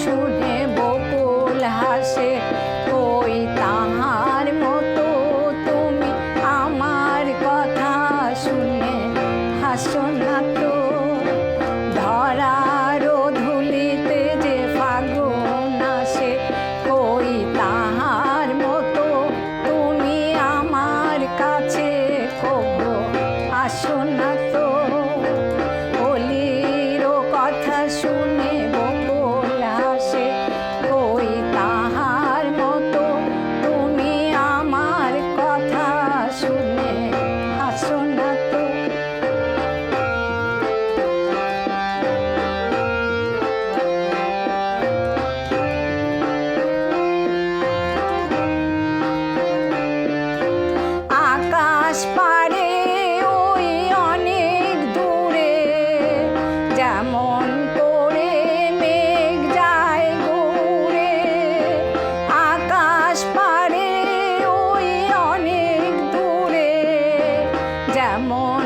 শুনে বকুল হাসে, ওই তাহার মতো তুমি আমার কথা শুনে হাসো না তো। ধরার ধুলিতে যে ফাগুন আসে, ওই তাহার মতো তুমি আমার কাছে কবো আসো না পারে ওই অনেক দূরে। যেমন করে মেঘ যায় ঘুরে আকাশ পারে ওই অনেক দূরে। যেমন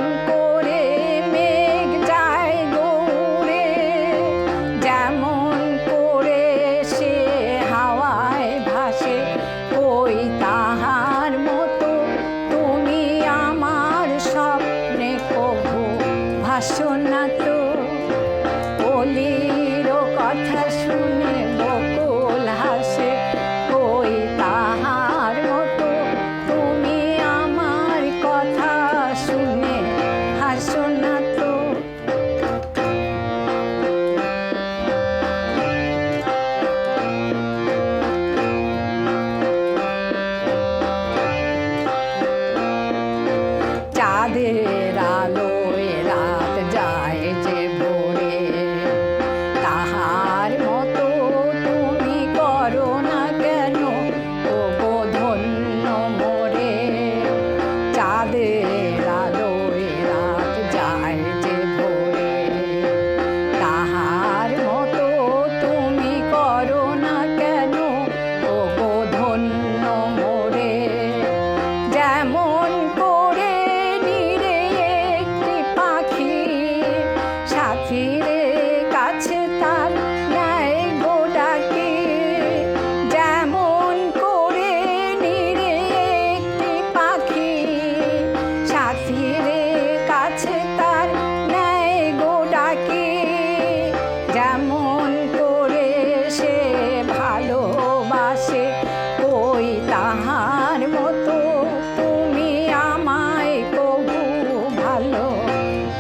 না তো। কথা শুনে বকুল হাসে, ওই তাহার মতো। তুমি আমার কথা শুনে হাসো না তো।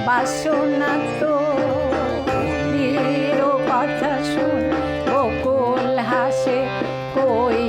বাসনা তো কথা শুন বকুল হাসে কই